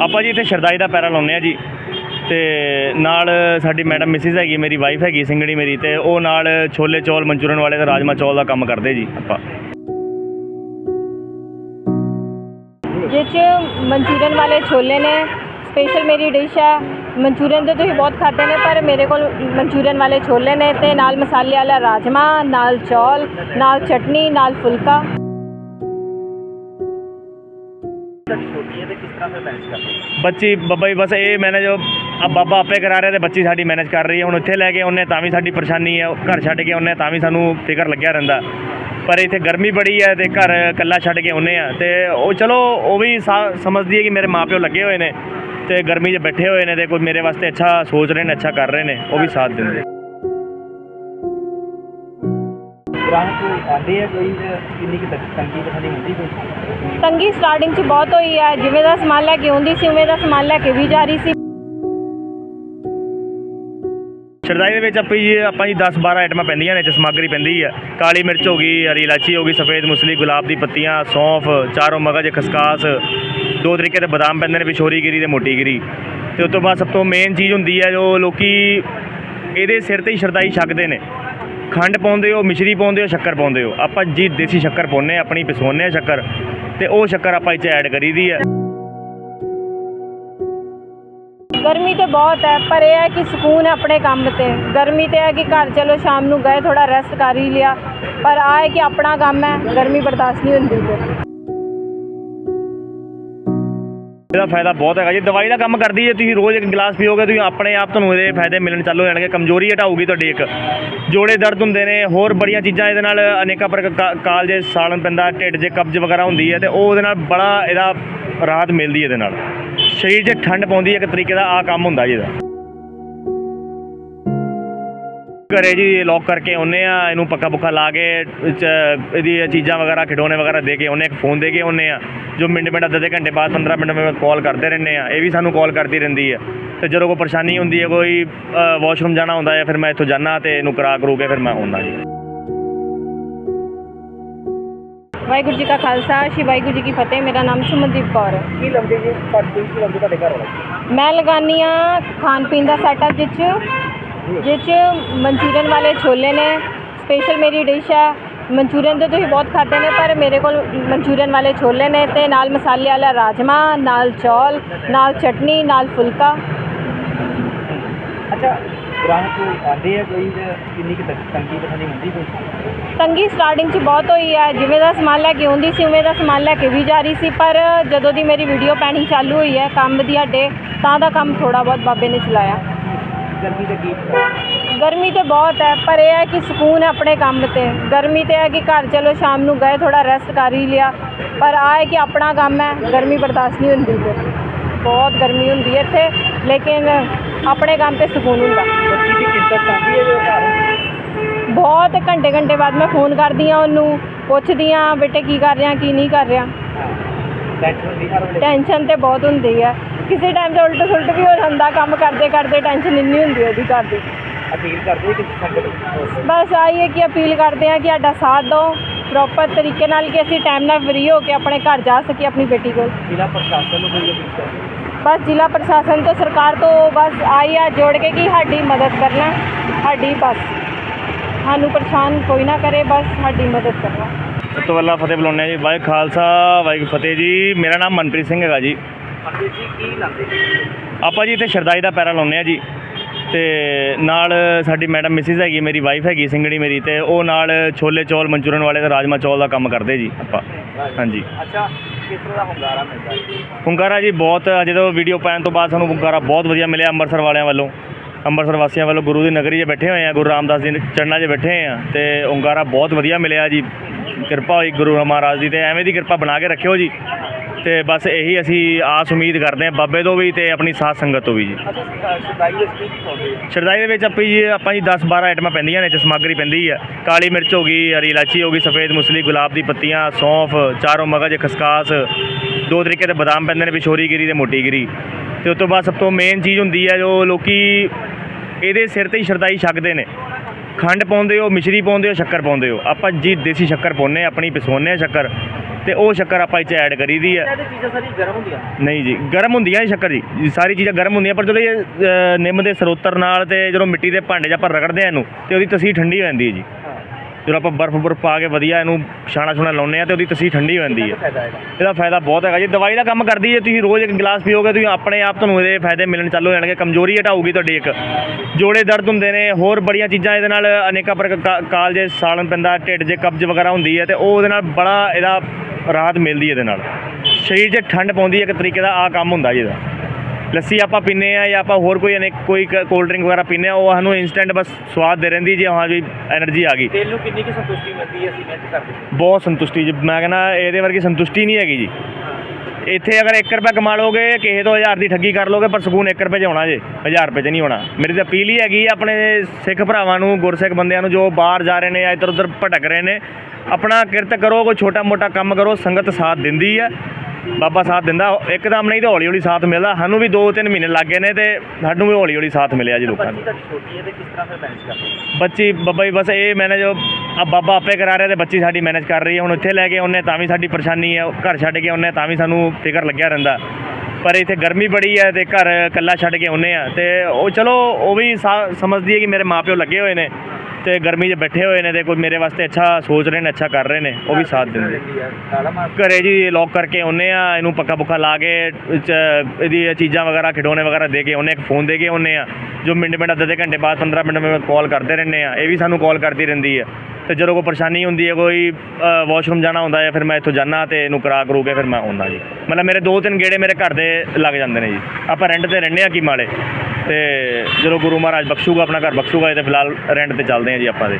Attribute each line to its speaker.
Speaker 1: ਆਪਾਂ ਜੀ ਇੱਥੇ ਸ਼ਰਦਾਈ ਦਾ ਪੈਰਾ ਲਾਉਂਦੇ ਆ ਜੀ। ਤੇ ਨਾਲ ਸਾਡੀ ਮੈਡਮ ਮਿਸਿਸ ਹੈਗੀ, ਮੇਰੀ ਵਾਈਫ ਹੈਗੀ, ਸਿੰਗੜੀ ਮੇਰੀ, ਤੇ ਉਹ ਨਾਲ ਛੋਲੇ ਚੌਲ ਮਨਚੂਰੀਅਨ ਵਾਲੇ ਤੇ ਰਾਜਮਾ ਚੌਲ ਦਾ ਕੰਮ ਕਰਦੇ ਜੀ ਆਪਾਂ।
Speaker 2: ਜਿਹ 'ਚ ਮਨਚੂਰੀਅਨ ਵਾਲੇ ਛੋਲੇ ਨੇ ਸਪੈਸ਼ਲ ਮੇਰੀ ਡਿਸ਼ ਹੈ ਮਨਚੂਰੀਅਨ ਤਾਂ ਤੁਸੀਂ ਬਹੁਤ ਖਾਦੇ ਨੇ, ਪਰ ਮੇਰੇ ਕੋਲ ਮਨਚੂਰੀਅਨ ਵਾਲੇ ਛੋਲੇ ਨੇ ਤੇ ਨਾਲ ਮਸਾਲੇ ਵਾਲਾ ਰਾਜਮਾ, ਨਾਲ ਚੌਲ, ਨਾਲ ਚਟਨੀ, ਨਾਲ ਫੁਲਕਾ।
Speaker 1: ਬੱਚੀ, ਬਾਬਾ ਜੀ, ਬਸ ਇਹ ਮੈਨੇਜ ਆ ਬਾਬਾ ਆਪੇ ਕਰਾ ਰਿਹਾ ਤੇ ਬੱਚੀ ਸਾਡੀ ਮੈਨੇਜ ਕਰ ਰਹੀ ਹੈ। ਹੁਣ ਇੱਥੇ ਲੈ ਕੇ ਉਹਨੇ ਤਾਂ ਵੀ ਸਾਡੀ ਪਰੇਸ਼ਾਨੀ ਹੈ। ਘਰ ਛੱਡ ਕੇ ਉਹਨੇ ਤਾਂ ਵੀ ਸਾਨੂੰ ਫਿਕਰ ਲੱਗਿਆ ਰਹਿੰਦਾ। ਪਰ ਇੱਥੇ ਗਰਮੀ ਬੜੀ ਹੈ ਤੇ ਘਰ ਇਕੱਲਾ ਛੱਡ ਕੇ ਉਹਨੇ ਆ। ਤੇ ਉਹ ਚਲੋ, ਉਹ ਵੀ ਸਾ- ਸਮਝਦੀ ਹੈ ਕਿ ਮੇਰੇ ਮਾਪਿਓ ਲੱਗੇ ਹੋਏ ਨੇ ਤੇ ਗਰਮੀ 'ਚ ਬੈਠੇ ਹੋਏ ਨੇ ਤੇ ਕੋਈ ਮੇਰੇ ਵਾਸਤੇ ਅੱਛਾ ਸੋਚ ਰਹੇ ਨੇ, ਅੱਛਾ ਕਰ ਰਹੇ ਨੇ, ਉਹ ਵੀ ਸਾਥ ਦਿੰਦੇ
Speaker 3: ਗ੍ਰਾਹਕ ਆਉਂਦੇ ਆ ਕੋਈ ਤੇ ਕਿੰਨੀ ਕਿ ਤੰਗੀ ਪਰੇਸ਼ਾਨੀ ਹੁੰਦੀ ਕੋਈ?
Speaker 2: ਤੰਗੀ ਸਟਾਰਟਿੰਗ 'ਚ ਬਹੁਤ ਹੋਈ ਹੈ ਜਿਵੇਂ ਦਾ ਸਮਾਨ ਲੈ ਕੇ ਆਉਂਦੀ ਸੀ ਉਵੇਂ ਦਾ ਸਮਾਨ ਲੈ ਕੇ ਵੀ ਜਾ ਰਹੀ ਸੀ।
Speaker 1: ਸ਼ਰਦਾਈ ਦੇ ਵਿੱਚ ਆਪਾਂ ਜੀ ਆਪਾਂ ਜੀ 10 12 ਆਈਟਮਾਂ ਪੈਂਦੀਆਂ ਨੇ ਚ ਸਮੱਗਰੀ ਪੈਂਦੀ ਹੈ ਕਾਲੀ ਮਿਰਚ ਹੋ ਗਈ ਹਰੀ ਇਲਾਚੀ ਹੋ ਗਈ ਸਫੇਦ ਮੁਸਲੀ ਗੁਲਾਬ ਦੀ ਪੱਤੀਆਂ ਸੌਂਫ ਚਾਰੋਂ ਮਗਜ ਖਸਕਾਸ ਦੋ ਤਰੀਕੇ ਦੇ ਬਦਾਮ ਪੈਂਦੇ ਨੇ ਵਿਸ਼ੋਰੀ ਗਿਰੀ ਤੇ ਮੋਟੀ ਗਿਰੀ। ਤੇ ਉਸ ਤੋਂ ਬਾਅਦ ਸਭ ਤੋਂ ਮੇਨ ਚੀਜ਼ ਹੁੰਦੀ ਹੈ ਜੋ ਲੋਕੀ ਇਹਦੇ ਸਿਰ ਤੇ ਹੀ ਸ਼ਰਦਾਈ ਛਕਦੇ ਨੇ। ਖੰਡ ਪਾਉਂਦੇ ਹੋ, ਮਿਸ਼ਰੀ ਪਾਉਂਦੇ ਹੋ, ਸ਼ੱਕਰ ਪਾਉਂਦੇ ਹੋ। ਆਪਾਂ ਜੀ ਦੇਸੀ ਸ਼ੱਕਰ ਪਾਉਂਦੇ ਹਾਂ, ਆਪਣੀ ਪਿਸਵਾਉਂਦੇ ਹਾਂ ਸ਼ੱਕਰ, ਤੇ ਉਹ ਸ਼ੱਕਰ ਆਪਾਂ ਇਹ 'ਚ ਐਡ ਕਰੀਦੀ ਹੈ।
Speaker 2: ਗਰਮੀ ਤੇ ਬਹੁਤ ਹੈ, ਪਰ ਇਹ ਹੈ ਕਿ ਸਕੂਨ ਹੈ ਆਪਣੇ ਕੰਮ ਤੇ। ਗਰਮੀ ਤੇ ਹੈ ਕਿ ਘਰ ਚਲੋ ਸ਼ਾਮ ਨੂੰ ਗਏ ਥੋੜਾ ਰੈਸਟ ਕਰ ਹੀ ਲਿਆ। ਪਰ ਆ ਹੈ ਕਿ ਆਪਣਾ ਕੰਮ ਹੈ, ਗਰਮੀ ਬਰਦਾਸ਼ਤ ਨਹੀਂ ਹੁੰਦੀ।
Speaker 1: ਇਹਦਾ ਫਾਇਦਾ ਬਹੁਤ ਹੈਗਾ ਜੀ। ਦਵਾਈ ਦਾ ਕੰਮ ਕਰਦੀ ਜੇ ਤੁਸੀਂ ਰੋਜ਼ ਇੱਕ ਗਲਾਸ ਪੀਓਗੇ, ਤੁਸੀਂ ਆਪਣੇ ਆਪ ਤੁਹਾਨੂੰ ਇਹਦੇ ਫਾਇਦੇ ਮਿਲਣ ਚਾਲੂ ਹੋ ਜਾਣਗੇ। ਕਮਜ਼ੋਰੀ ਹਟਾਊਗੀ ਤੁਹਾਡੀ ਇੱਕ। ਜੋੜੇ ਦਰਦ ਹੁੰਦੇ ਨੇ, ਹੋਰ ਬੜੀਆਂ ਚੀਜ਼ਾਂ ਇਹਦੇ ਨਾਲ ਅਨੇਕਾਂ ਪ੍ਰਕਾਰ ਕਾਲ ਜੇ ਸਾਲਣ ਪੈਂਦਾ, ਢਿੱਡ 'ਚ ਕਬਜ਼ ਵਗੈਰਾ ਹੁੰਦੀ ਹੈ ਤੇ ਉਹ ਉਹਦੇ ਨਾਲ ਬੜਾ ਇਹਦਾ ਰਾਹਤ ਮਿਲਦੀ ਹੈ ਇਹਦੇ ਨਾਲ। ਸਰੀਰ 'ਚ ਠੰਡ ਪਾਉਂਦੀ ਹੈ, ਇੱਕ ਤਰੀਕੇ ਦਾ ਆ ਕੰਮ ਹੁੰਦਾ ਜੀ ਇਹਦਾ। ਘਰੇ ਜੀ ਲੌਕ ਕਰਕੇ ਆਉਂਦੇ ਆ ਇਹਨੂੰ ਪੱਕਾ ਪੁੱਕਾ ਲਾ ਕੇ ਇਹਦੀ ਇਹ ਚੀਜ਼ਾਂ ਵਗੈਰਾ ਖਿਡੌਣੇ ਵਗੈਰਾ ਦੇ ਕੇ ਆਉਂਦੇ ਇੱਕ ਫੋਨ ਦੇ ਕੇ ਆਉਂਦੇ ਆ ਜੋ ਮਿੰਟ ਮਿੰਟ ਅੱਧੇ ਅੱਧੇ ਘੰਟੇ ਬਾਅਦ 15 ਮਿੰਟ ਬਾਅਦ ਕਾਲ ਕਰਦੇ ਰਹਿੰਦੇ ਆ ਇਹ ਵੀ ਸਾਨੂੰ ਕਾਲ ਕਰਦੀ ਰਹਿੰਦੀ ਹੈ। ਤੇ ਜਦੋਂ ਕੋਈ ਪਰੇਸ਼ਾਨੀ ਹੁੰਦੀ ਹੈ ਕੋਈ ਵਾਸ਼ਰੂਮ ਜਾਣਾ ਹੁੰਦਾ ਹੈ ਫਿਰ ਮੈਂ ਇੱਥੋਂ ਜਾਣਾ ਤੇ ਇਹਨੂੰ ਕਰਾ ਕਰੂ ਕੇ ਫਿਰ ਮੈਂ ਆਉਂਦਾ ਜੀ।
Speaker 2: ਵਾਹਿਗੁਰੂ ਜੀ ਕਾ ਖਾਲਸਾ ਸ਼੍ਰੀ ਵਾਹਿਗੁਰੂ ਜੀ ਕੀ ਫਤਿਹ ਮੇਰਾ ਨਾਮ ਸੁਮਨਦੀਪ ਕੌਰ ਹੈ।
Speaker 3: ਕੀ ਲੰਬੀ ਜੀ? ਤੁਹਾਡੀ ਕੀ ਲੰਬੀ ਤੁਹਾਡੇ ਘਰ ਵਾਲਾ?
Speaker 2: ਮੈਂ ਲਗਾਉਂਦੀ ਹਾਂ ਖਾਣ ਪੀਣ ਦਾ ਸੈਟਅਪ ਜਿਹ ਜਿਹ 'ਚ ਮਨਚੂਰੀਅਨ ਵਾਲੇ ਛੋਲੇ ਨੇ ਸਪੈਸ਼ਲ ਮੇਰੀ ਡਿਸ਼ ਹੈ ਮਨਚੂਰੀਅਨ ਤਾਂ ਤੁਸੀਂ ਬਹੁਤ ਖਾਦੇ ਨੇ ਪਰ ਮੇਰੇ ਕੋਲ ਮਨਚੂਰੀਅਨ ਵਾਲੇ ਛੋਲੇ ਨੇ ਤੇ ਨਾਲ ਮਸਾਲੇ ਵਾਲਾ ਰਾਜਮਾ ਨਾਲ ਚੌਲ ਨਾਲ ਚਟਨੀ ਨਾਲ ਫੁਲਕਾ।
Speaker 3: ਅੱਛਾ ਗ੍ਰਾਹਕ ਆਉਂਦੇ ਆ ਕੋਈ ਤੇ ਕਿੰਨੀ ਕਿ ਤੰਗੀ ਪਰੇਸ਼ਾਨੀ ਹੁੰਦੀ ਕੋਈ?
Speaker 2: ਤੰਗੀ ਸਟਾਰਟਿੰਗ 'ਚ ਬਹੁਤ ਹੋਈ ਹੈ ਜਿਵੇਂ ਦਾ ਸਮਾਨ ਲੈ ਕੇ ਆਉਂਦੀ ਸੀ ਉਵੇਂ ਦਾ ਸਮਾਨ ਲੈ ਕੇ ਵੀ ਜਾ ਰਹੀ ਸੀ ਪਰ ਜਦੋਂ ਦੀ ਮੇਰੀ ਵੀਡੀਓ ਪੈਣੀ ਚਾਲੂ ਹੋਈ ਹੈ ਕੰਮ ਦੀ ਸਾਡੇ ਤਾਂ ਦਾ ਕੰਮ ਥੋੜਾ ਬਹੁਤ ਬਾਬੇ ਨੇ ਚਲਾਇਆ।
Speaker 3: ਗਰਮੀ ਦੇ
Speaker 2: ਗਰਮੀ ਤੇ ਬਹੁਤ ਹੈ ਪਰ ਇਹ ਹੈ ਕਿ ਸਕੂਨ ਹੈ ਆਪਣੇ ਕੰਮ ਤੇ। ਗਰਮੀ ਤੇ ਹੈ ਕਿ ਘਰ ਚਲੋ ਸ਼ਾਮ ਨੂੰ ਗਏ ਥੋੜਾ ਰੈਸਟ ਕਰ ਹੀ ਲਿਆ। ਪਰ ਆ ਹੈ ਕਿ ਆਪਣਾ ਕੰਮ ਹੈ ਗਰਮੀ ਬਰਦਾਸ਼ਤ ਨਹੀਂ ਹੁੰਦੀ ਫਿਰ ਬਹੁਤ ਗਰਮੀ ਹੁੰਦੀ ਹੈ ਇੱਥੇ ਲੇਕਿਨ ਆਪਣੇ ਕੰਮ ਤੇ ਸਕੂਨ ਹੁੰਦਾ।
Speaker 3: ਬੱਚੀ ਦੀ ਚਿੰਤਾ ਆਉਂਦੀ ਹੈ ਜੋ ਘਰ?
Speaker 2: ਬਹੁਤ ਘੰਟੇ ਘੰਟੇ ਬਾਅਦ ਮੈਂ ਫੋਨ ਕਰਦੀ ਆ ਉਹਨੂੰ ਪੁੱਛਦੀ ਆ ਬੇਟੇ ਕੀ ਕਰ ਰਿਹਾ ਕੀ ਨਹੀਂ ਕਰ ਰਿਹਾ।
Speaker 3: ਟੈਨਸ਼ਨ
Speaker 2: ਤੇ ਬਹੁਤ ਹੁੰਦੀ ਹੈ ਕਿਸੇ ਟਾਈਮ ਤੇ ਉਲਟ ਸੁਲਟ ਵੀ ਹੋ ਜਾਂਦਾ ਕੰਮ ਕਰਦੇ ਕਰਦੇ ਟੈਨਸ਼ਨ ਇੰਨੀ ਹੁੰਦੀ ਉਹਦੀ ਘਰ ਦੀ।
Speaker 3: ਅਪੀਲ ਕਰਦੇ ਕਿ ਸੰਗਤ
Speaker 2: ਬਸ ਆਈ ਹੈ ਕਿ ਅਪੀਲ ਕਰਦੇ ਹਾਂ ਕਿ ਸਾਡਾ ਸਾਥ ਦਿਓ ਪ੍ਰੋਪਰ ਤਰੀਕੇ ਨਾਲ ਕਿ ਅਸੀਂ ਟਾਈਮ ਨਾਲ ਫ੍ਰੀ ਹੋ ਕੇ ਆਪਣੇ ਘਰ ਜਾ ਸਕੀਏ ਆਪਣੀ ਬੇਟੀ ਕੋਲ।
Speaker 3: ਜ਼ਿਲ੍ਹਾ ਪ੍ਰਸ਼ਾਸਨ ਨੂੰ ਕੋਈ ਅਪੀਲ ਕਰਦੇ
Speaker 2: ਬਸ ਜ਼ਿਲ੍ਹਾ ਪ੍ਰਸ਼ਾਸਨ ਤੋਂ ਸਰਕਾਰ ਤੋਂ ਬਸ ਆਈ ਆ ਜੋੜ ਕੇ ਕਿ ਸਾਡੀ ਮਦਦ ਕਰਨਾ ਸਾਡੀ ਬਸ। ਸਾਨੂੰ ਪਰੇਸ਼ਾਨ ਕੋਈ ਨਾ ਕਰੇ ਬਸ ਸਾਡੀ ਮਦਦ ਕਰਨਾ
Speaker 1: ਸਭ ਤੋਂ ਪਹਿਲਾਂ ਫਤਿਹ ਬੁਲਾਉਂਦੇ ਹਾਂ ਜੀ। ਵਾਹਿ ਖਾਲਸਾ ਵਾਹਿਗੁਰੂ ਫਤਿਹ ਜੀ। ਮੇਰਾ ਨਾਮ ਮਨਪ੍ਰੀਤ ਸਿੰਘ ਹੈਗਾ ਜੀ।
Speaker 3: ਹਾਂਜੀ ਜੀ ਕੀ ਲਾਉਂਦੇ
Speaker 1: ਆਪਾਂ ਜੀ ਇੱਥੇ ਸ਼ਰਦਾਈ ਦਾ ਪੈਰਾ ਲਾਉਂਦੇ ਆ ਜੀ। ਤੇ ਨਾਲ ਸਾਡੀ ਮੈਡਮ ਮਿਸਿਸ ਹੈਗੀ ਮੇਰੀ ਵਾਈਫ ਹੈਗੀ ਸਿੰਗੜੀ ਮੇਰੀ ਤੇ ਉਹ ਨਾਲ ਛੋਲੇ ਚੌਲ ਮਨਚੂਰੀਅਨ ਵਾਲੇ ਤੇ ਰਾਜਮਾ ਚੌਲ ਦਾ ਕੰਮ ਕਰਦੇ ਜੀ ਆਪਾਂ। ਹਾਂਜੀ।
Speaker 3: ਅੱਛਾ ਕਿਸ ਤਰ੍ਹਾਂ ਦਾ ਹੁੰਗਾਰਾ ਮਿਲਦਾ ਹੈ
Speaker 1: ਹੁੰਗਾਰਾ ਜੀ ਬਹੁਤ ਜਦੋਂ ਵੀਡੀਓ ਪਾਉਣ ਤੋਂ ਬਾਅਦ ਸਾਨੂੰ ਹੁੰਗਾਰਾ ਬਹੁਤ ਵਧੀਆ ਮਿਲਿਆ ਅੰਮ੍ਰਿਤਸਰ ਵਾਲਿਆਂ ਵੱਲੋਂ। ਅੰਮ੍ਰਿਤਸਰ ਵਾਸੀਆਂ ਵੱਲੋਂ ਗੁਰੂ ਦੀ ਨਗਰੀ 'ਚ ਬੈਠੇ ਹੋਏ ਆ ਗੁਰੂ ਰਾਮਦਾਸ ਜੀ ਦੇ ਚਰਨਾਂ 'ਚ ਬੈਠੇ ਆ ਤੇ ਹੁੰਗਾਰਾ ਬਹੁਤ ਵਧੀਆ ਮਿਲਿਆ ਜੀ। ਕਿਰਪਾ ਹੋਈ ਗੁਰੂ ਮਹਾਰਾਜ ਦੀ ਤੇ ਐਵੇਂ ਦੀ ਕਿਰਪਾ ਬਣਾ ਕੇ ਰੱਖਿਓ ਜੀ। ਤੇ ਬਸ ਇਹੀ ਅਸੀਂ ਆਸ ਉਮੀਦ ਕਰਦੇ ਹਾਂ ਬਾਬੇ ਤੋਂ ਵੀ ਤੇ ਆਪਣੀ ਸਾਥ ਸੰਗਤ ਤੋਂ ਵੀ ਜੀ? ਸ਼ਰਦਾਈ ਦੇ ਵਿੱਚ ਆਪਾਂ ਜੀ ਆਪਾਂ ਜੀ 10 12 ਆਈਟਮਾਂ ਪੈਂਦੀਆਂ ਨੇ ਚ ਸਮੱਗਰੀ ਪੈਂਦੀ ਹੈ ਕਾਲੀ ਮਿਰਚ ਹੋ ਗਈ ਹਰੀ ਇਲਾਚੀ ਹੋ ਗਈ ਸਫੇਦ ਮੁਸਲੀ ਗੁਲਾਬ ਦੀ ਪੱਤੀਆਂ ਸੌਂਫ ਚਾਰੋਂ ਮਗਜ ਖਸਕਾਸ ਦੋ ਤਰੀਕੇ ਦੇ ਬਦਾਮ ਪੈਂਦੇ ਨੇ ਵਿਸ਼ੋਰੀ ਗਿਰੀ ਤੇ ਮੋਟੀ ਗਿਰੀ। ਤੇ ਉਸ ਤੋਂ ਬਾਅਦ ਸਭ ਤੋਂ ਮੇਨ ਚੀਜ਼ ਹੁੰਦੀ ਹੈ ਜੋ ਲੋਕੀ ਇਹਦੇ ਸਿਰ ਤੇ ਹੀ ਸ਼ਰਦਾਈ ਛਕਦੇ ਨੇ। ਖੰਡ ਪਾਉਂਦੇ ਹੋ ਮਿਸ਼ਰੀ ਪਾਉਂਦੇ ਹੋ ਸ਼ੱਕਰ ਪਾਉਂਦੇ ਹੋ। ਆਪਾਂ ਜੀ ਦੇਸੀ ਸ਼ੱਕਰ ਪਾਉਂਦੇ ਆਪਣੀ ਆ ਸ਼ੱਕਰ। ਤੇ ਉਹ ਸ਼ੱਕਰ ਆਪਾਂ ਇਹ 'ਚ ਐਡ ਕਰੀਦੀ ਹੈ।
Speaker 3: ਇਹ ਚੀਜ਼ਾਂ ਸਾਰੀ ਗਰਮ ਹੁੰਦੀਆਂ।
Speaker 1: ਨਹੀਂ ਜੀ ਗਰਮ ਹੁੰਦੀਆਂ ਜੀ ਸ਼ੱਕਰ ਜੀ। ਇਹ ਸਾਰੀ ਚੀਜ਼ਾਂ ਗਰਮ ਹੁੰਦੀਆਂ ਪਰ ਜਦੋਂ ਇਹ ਨਿੰਮ ਦੇ ਸਰੋਤਰ ਨਾਲ ਤੇ ਜਦੋਂ ਮਿੱਟੀ ਦੇ ਭਾਂਡੇ 'ਚ ਆਪਾਂ ਰਗੜਦੇ ਆ ਇਹਨੂੰ ਤੇ ਉਹਦੀ ਤਸੀ ਠੰਡੀ ਹੋ ਜਾਂਦੀ ਹੈ ਜੀ। ਜਦੋਂ ਆਪਾਂ ਬਰਫ਼ ਬਰਫ਼ ਪਾ ਕੇ ਵਧੀਆ ਇਹਨੂੰ ਛਾਣਾ ਛੁਣਾ ਲਾਉਂਦੇ ਆ ਤੇ ਉਹਦੀ ਤਸੀ ਠੰਡੀ ਹੋ ਜਾਂਦੀ ਹੈ।
Speaker 3: ਇਹਦਾ
Speaker 1: ਫਾਇਦਾ ਬਹੁਤ ਹੈਗਾ। ਜੀ ਦਵਾਈ ਦਾ ਕੰਮ ਕਰਦੀ ਹੈ ਤੁਸੀਂ ਰੋਜ਼ ਇੱਕ ਗਲਾਸ ਪੀਓਗੇ ਤੁਸੀਂ ਆਪਣੇ ਆਪ ਤੁਹਾਨੂੰ ਇਹਦੇ ਫਾਇਦੇ ਮਿਲਣ ਚਾਲੂ ਜਾਣਗੇ ਕਮਜ਼ੋਰੀ ਹਟਾਊਗੀ ਤੁਹਾਡੀ ਇੱਕ। ਜੋੜੇ ਦਰਦ ਹੁੰਦੇ ਨੇ ਹੋਰ ਬੜੀਆਂ ਚੀਜ਼ਾਂ ਇਹਦੇ ਨਾਲ ਅਨੇਕਾਂ ਪ੍ਰਕਾਰ ਕਾਲਜੇ ਸਾਲਣ ਪੈਂਦਾ ਢਿੱਡ 'ਚ ਕਬਜ਼ ਵਗੈਰਾ ਹੁੰਦੀ ਹੈ ਤੇ ਉਹ ਉਹਦੇ ਨਾਲ ਬੜਾ ਇਹਦਾ ਰਾਹਤ ਮਿਲਦੀ ਹੈ ਇਹਦੇ ਨਾਲ। ਸਰੀਰ 'ਚ ਠੰਡ ਪਾਉਂਦੀ ਹੈ ਇੱਕ ਤਰੀਕੇ ਦਾ ਆ ਕੰਮ ਹੁੰਦਾ ਜੀ ਇਹਦਾ। ਲੱਸੀ ਆਪਾਂ ਪੀਨੇ ਆ ਜਾਂ ਆਪਾਂ ਹੋਰ ਕੋਈ ਅਨੇਕ ਕੋਈ ਕੋਲਡ ਡਰਿੰਕ ਵਗੈਰਾ ਪੀਨੇ ਆ ਉਹ ਸਾਨੂੰ ਇਨਸਟੈਂਟ ਬਸ ਸਵਾਦ ਦੇ ਰਹਿੰਦੀ ਜੀ ਹਾਂ ਜੀ એનર્ਜੀ ਆ ਗਈ।
Speaker 3: ਦਿਲ ਨੂੰ ਕਿੰਨੀ ਕੀ ਸੰਤੁਸ਼ਟੀ ਮਿਲਦੀ ਹੈ ਅਸੀਂ ਮਿਹਨਤ ਕਰਦੇ
Speaker 1: ਬਹੁਤ ਸੰਤੁਸ਼ਟੀ ਜੀ। ਮੈਂ ਕਹਿੰਦਾ ਇਹਦੇ ਵਰਗੀ ਸੰਤੁਸ਼ਟੀ ਨਹੀਂ ਹੈਗੀ ਜੀ। ਇੱਥੇ ਅਗਰ 1 ਰੁਪਇਆ ਕਮਾ ਲੋਗੇ ਕਿਸੇ ਤੋਂ 1000 ਦੀ ਠੱਗੀ ਕਰ ਲੋਗੇ ਪਰ ਸਕੂਨ 1 ਰੁਪਏ 'ਚ ਹੋਣਾ ਜੇ 1000 ਰੁਪਏ 'ਚ ਨਹੀਂ ਹੋਣਾ ਮੇਰੀ ਤਾਂ ਅਪੀਲ ਹੀ ਹੈਗੀ ਆਪਣੇ ਸਿੱਖ ਭਰਾਵਾਂ ਨੂੰ ਗੁਰਸਿੱਖ ਬੰਦਿਆਂ ਨੂੰ ਜੋ ਬਾਹਰ ਜਾ ਰਹੇ ਨੇ ਜਾਂ ਇੱਧਰ ਉੱਧਰ ਭਟਕ ਰਹੇ ਨੇ ਆਪਣਾ ਕਿਰਤ ਕਰੋ ਕੋਈ ਛੋਟਾ ਮੋਟਾ ਕੰਮ ਕਰੋ ਸੰਗਤ ਸਾਥ ਦਿੰਦੀ ਹੈ ਬਾਬਾ ਸਾਥ ਦਿੰਦਾ, ਇੱਕਦਮ ਨਹੀਂ ਤਾਂ ਹੌਲੀ ਹੌਲੀ ਸਾਥ ਮਿਲਦਾ। ਸਾਨੂੰ ਵੀ 2-3 ਮਹੀਨੇ ਲੱਗ ਗਏ ਨੇ ਤੇ ਸਾਨੂੰ ਵੀ ਹੌਲੀ ਹੌਲੀ ਸਾਥ ਮਿਲਿਆ ਜੀ ਲੋਕਾਂ
Speaker 3: ਬੱਚੀ
Speaker 1: ਦਾ
Speaker 3: ਛੋਟੀ ਹੈ ਤੇ ਕਿਸ ਤਰ੍ਹਾਂ ਫਿਰ ਮੈਨੇਜ ਕਰਦੇ
Speaker 1: ਬੱਚੀ ਬਾਬਾ ਜੀ, ਬਸ ਇਹ ਮੈਨੇਜ ਆ ਬਾਬਾ ਆਪੇ ਕਰਾ ਰਿਹਾ ਤੇ ਬੱਚੀ ਸਾਡੀ ਮੈਨੇਜ ਕਰ ਰਹੀ ਹੈ। ਹੁਣ ਇੱਥੇ ਲੈ ਕੇ ਉਹਨੇ ਤਾਂ ਵੀ ਸਾਡੀ ਪਰੇਸ਼ਾਨੀ ਹੈ। ਘਰ ਛੱਡ ਕੇ ਉਹਨੇ ਤਾਂ ਵੀ ਸਾਨੂੰ ਫਿਕਰ ਲੱਗਿਆ ਰਹਿੰਦਾ। ਪਰ ਇੱਥੇ ਗਰਮੀ ਬੜੀ ਹੈ ਤੇ ਘਰ ਇਕੱਲਾ ਛੱਡ ਕੇ ਉਹਨੇ ਆ ਤੇ ਉਹ ਚਲੋ, ਉਹ ਵੀ ਸਾ- ਸਮਝਦੀ ਹੈ ਕਿ ਮੇਰੇ ਮਾਪਿਓ ਲੱਗੇ ਹੋਏ ਨੇ। ਤੇ ਗਰਮੀ 'ਚ ਬੈਠੇ ਹੋਏ ਨੇ ਤੇ ਕੋਈ ਮੇਰੇ ਵਾਸਤੇ ਅੱਛਾ ਸੋਚ ਰਹੇ ਨੇ, ਅੱਛਾ ਕਰ ਰਹੇ ਨੇ, ਉਹ ਵੀ ਸਾਥ ਦਿੰਦੇ
Speaker 3: ਰਹਿੰਦੀ
Speaker 1: ਘਰੇ ਜੀ ਲੋਕ ਕਰਕੇ ਉਹਨੇ ਆ, ਇਹਨੂੰ ਪੱਕਾ ਪੁੱਕਾ ਲਾ ਕੇ, ਚ, ਇਹਦੀ ਇਹ ਚੀਜ਼ਾਂ ਵਗੈਰਾ, ਖਿਡੌਣੇ ਵਗੈਰਾ ਦੇ ਕੇ ਉਹਨੇ ਇੱਕ ਫੋਨ ਦੇ ਕੇ ਉਹਨੇ ਆ, ਜੋ ਮਿੰਟ ਮਿੰਟ ਅੱਧੇ ਅੱਧੇ ਘੰਟੇ ਬਾਅਦ 15 ਮਿੰਟ ਮੈਂ ਕਾਲ ਕਰਦੇ ਰਹਿੰਦੇ ਆ, ਇਹ ਵੀ ਸਾਨੂੰ ਕਾਲ ਕਰਦੀ ਰਹਿੰਦੀ ਹੈ ਤੇ ਜਦੋਂ ਕੋਈ ਪਰੇਸ਼ਾਨੀ ਹੁੰਦੀ ਹੈ, ਕੋਈ ਵਾਸ਼ਰੂਮ ਜਾਣਾ ਹੁੰਦਾ ਹੈ ਫਿਰ ਮੈਂ ਇੱਥੋਂ ਜਾਣਾ ਤੇ ਇਹਨੂੰ ਕਰਾ ਕਰੂ ਕੇ ਫਿਰ ਮੈਂ ਆਉਂਦਾ ਜੀ। ਮਤਲਬ ਮੇਰੇ ਦੋ ਤਿੰਨ ਗੇੜੇ ਮੇਰੇ ਘਰ ਦੇ ਲੱਗ ਜਾਂਦੇ ਨੇ ਜੀ। ਆਪਾਂ ਰੈਂਟ ਤੇ ਰਹਿੰਦੇ ਆ ਕੀ ਮਾਲੇ ਤੇ ਜਦੋਂ ਗੁਰੂ ਮਹਾਰਾਜ ਬਖਸ਼ੂਗਾ, ਆਪਣਾ ਘਰ ਬਖਸ਼ੂਗਾ, ਇਹ ਤੇ ਫਿਲਹਾਲ ਰੈਂਟ ਤੇ ਚੱਲਦੇ ਆ ਜੀ ਆਪਾਂ ਦੇ।